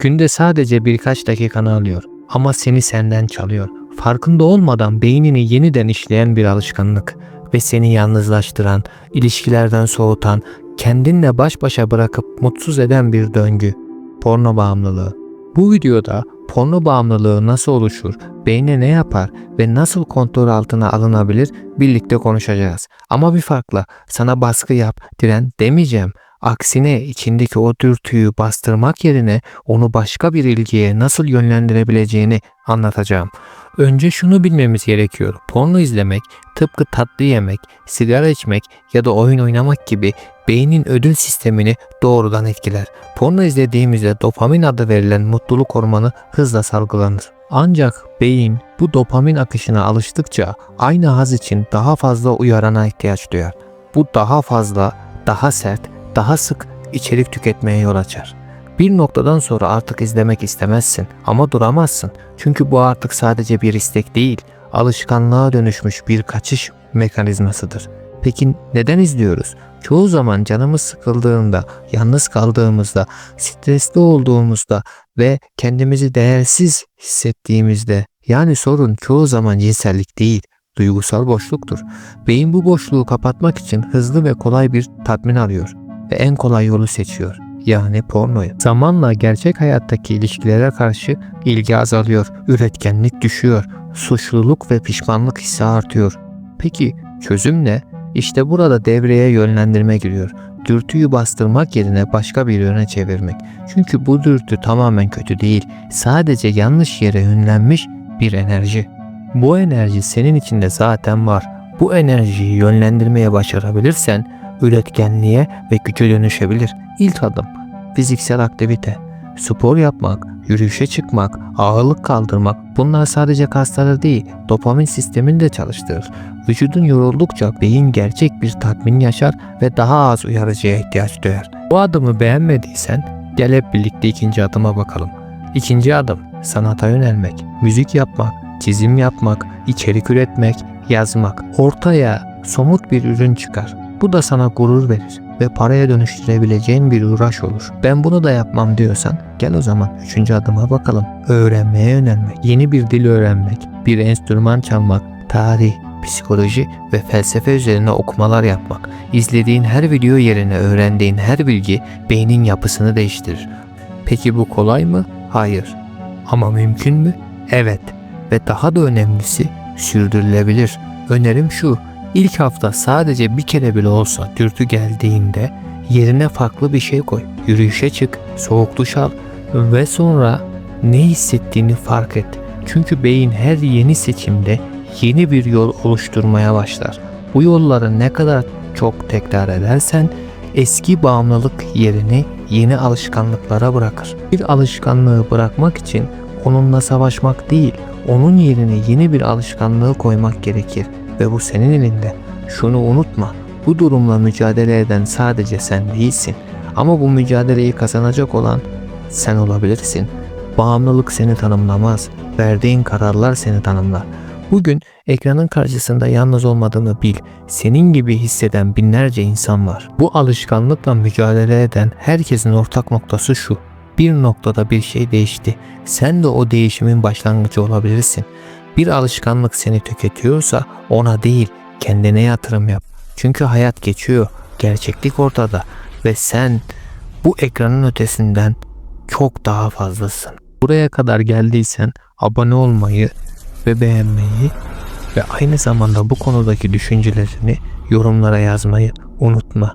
Günde sadece birkaç dakikanı alıyor ama seni senden çalıyor. Farkında olmadan beynini yeniden işleyen bir alışkanlık ve seni yalnızlaştıran, ilişkilerden soğutan, kendinle baş başa bırakıp mutsuz eden bir döngü. Porno bağımlılığı. Bu videoda porno bağımlılığı nasıl oluşur, beyne ne yapar ve nasıl kontrol altına alınabilir birlikte konuşacağız. Ama bir farkla sana baskı yap, diren demeyeceğim. Aksine içindeki o dürtüyü bastırmak yerine onu başka bir ilgiye nasıl yönlendirebileceğini anlatacağım. Önce şunu bilmemiz gerekiyor. Porno izlemek tıpkı tatlı yemek, sigara içmek ya da oyun oynamak gibi beynin ödül sistemini doğrudan etkiler. Porno izlediğimizde dopamin adı verilen mutluluk hormonu hızla salgılanır. Ancak beyin bu dopamin akışına alıştıkça aynı haz için daha fazla uyarana ihtiyaç duyar. Bu daha fazla, daha sert, daha sık içerik tüketmeye yol açar. Bir noktadan sonra artık izlemek istemezsin ama duramazsın. Çünkü bu artık sadece bir istek değil, alışkanlığa dönüşmüş bir kaçış mekanizmasıdır. Peki neden izliyoruz? Çoğu zaman canımız sıkıldığında, yalnız kaldığımızda, stresli olduğumuzda ve kendimizi değersiz hissettiğimizde yani sorun çoğu zaman cinsellik değil, duygusal boşluktur. Beyin bu boşluğu kapatmak için hızlı ve kolay bir tatmin arıyor ve en kolay yolu seçiyor. Yani pornoyu. Zamanla gerçek hayattaki ilişkilere karşı ilgi azalıyor, üretkenlik düşüyor, suçluluk ve pişmanlık hissi artıyor. Peki çözüm ne? İşte burada devreye yönlendirme giriyor. Dürtüyü bastırmak yerine başka bir yöne çevirmek. Çünkü bu dürtü tamamen kötü değil. Sadece yanlış yere yönlenmiş bir enerji. Bu enerji senin içinde zaten var. Bu enerjiyi yönlendirmeye başarabilirsen üretkenliğe ve güce dönüşebilir. İlk adım fiziksel aktivite. Spor yapmak, yürüyüşe çıkmak, ağırlık kaldırmak bunlar sadece kasları değil dopamin sistemini de çalıştırır. Vücudun yoruldukça beyin gerçek bir tatmin yaşar ve daha az uyarıcıya ihtiyaç duyar. Bu adımı beğenmediysen gel hep birlikte ikinci adıma bakalım. İkinci adım sanata yönelmek, müzik yapmak, çizim yapmak, içerik üretmek, yazmak. Ortaya somut bir ürün çıkar. Bu da sana gurur verir ve paraya dönüştürebileceğin bir uğraş olur. Ben bunu da yapmam diyorsan gel o zaman üçüncü adıma bakalım. Öğrenmeye yönelmek, yeni bir dil öğrenmek, bir enstrüman çalmak, tarih, psikoloji ve felsefe üzerine okumalar yapmak. İzlediğin her video yerine öğrendiğin her bilgi beynin yapısını değiştirir. Peki bu kolay mı? Hayır. Ama mümkün mü? Evet. Ve daha da önemlisi sürdürülebilir. Önerim şu. İlk hafta sadece bir kere bile olsa dürtü geldiğinde yerine farklı bir şey koy. Yürüyüşe çık, soğuk duş al ve sonra ne hissettiğini fark et. Çünkü beyin her yeni seçimde yeni bir yol oluşturmaya başlar. Bu yolları ne kadar çok tekrar edersen eski bağımlılık yerini yeni alışkanlıklara bırakır. Bir alışkanlığı bırakmak için onunla savaşmak değil, onun yerine yeni bir alışkanlığı koymak gerekir ve bu senin elinde. Şunu unutma, bu durumla mücadele eden sadece sen değilsin. Ama bu mücadeleyi kazanacak olan sen olabilirsin. Bağımlılık seni tanımlamaz, verdiğin kararlar seni tanımlar. Bugün ekranın karşısında yalnız olmadığını bil. Senin gibi hisseden binlerce insan var. Bu alışkanlıkla mücadele eden herkesin ortak noktası şu. Bir noktada bir şey değişti. Sen de o değişimin başlangıcı olabilirsin. Bir alışkanlık seni tüketiyorsa ona değil kendine yatırım yap. Çünkü hayat geçiyor. Gerçeklik ortada ve sen bu ekranın ötesinden çok daha fazlasın. Buraya kadar geldiysen abone olmayı ve beğenmeyi ve aynı zamanda bu konudaki düşüncelerini yorumlara yazmayı unutma.